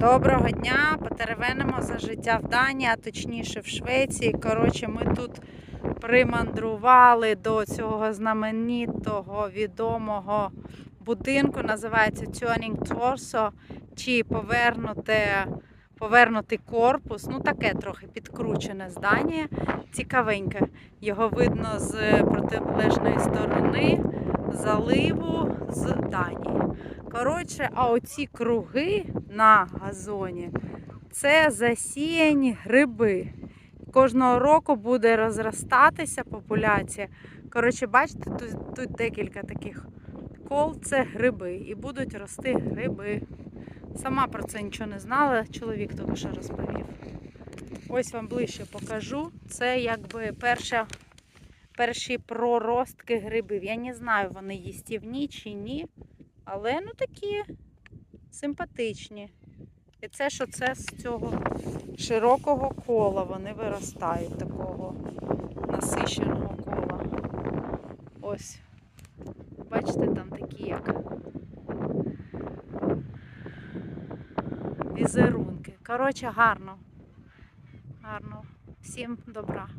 Доброго дня! Потеревенимо за життя в Данії, а точніше в Швеції. Коротше, ми тут примандрували до цього знаменитого відомого будинку. Називається Turning Torso, чи повернуте, повернутий корпус. Ну, таке трохи підкручене здання. Цікавеньке. Його видно з протилежної сторони заливу. Коротше, а оці круги на газоні це засіяні гриби. Кожного року буде розростатися популяція. Коротше, бачите, тут, тут декілька таких кол це гриби. І будуть рости гриби. Сама про це нічого не знала, чоловік тільки що розповів. Ось вам ближче покажу. Це якби перша, перші проростки грибів. Я не знаю, вони їстівні чи ні. Але ну такі симпатичні. І це що це з цього широкого кола вони виростають такого насищеного кола. Ось. Бачите, там такі як візерунки. Коротше, гарно. Гарно. Всім добра.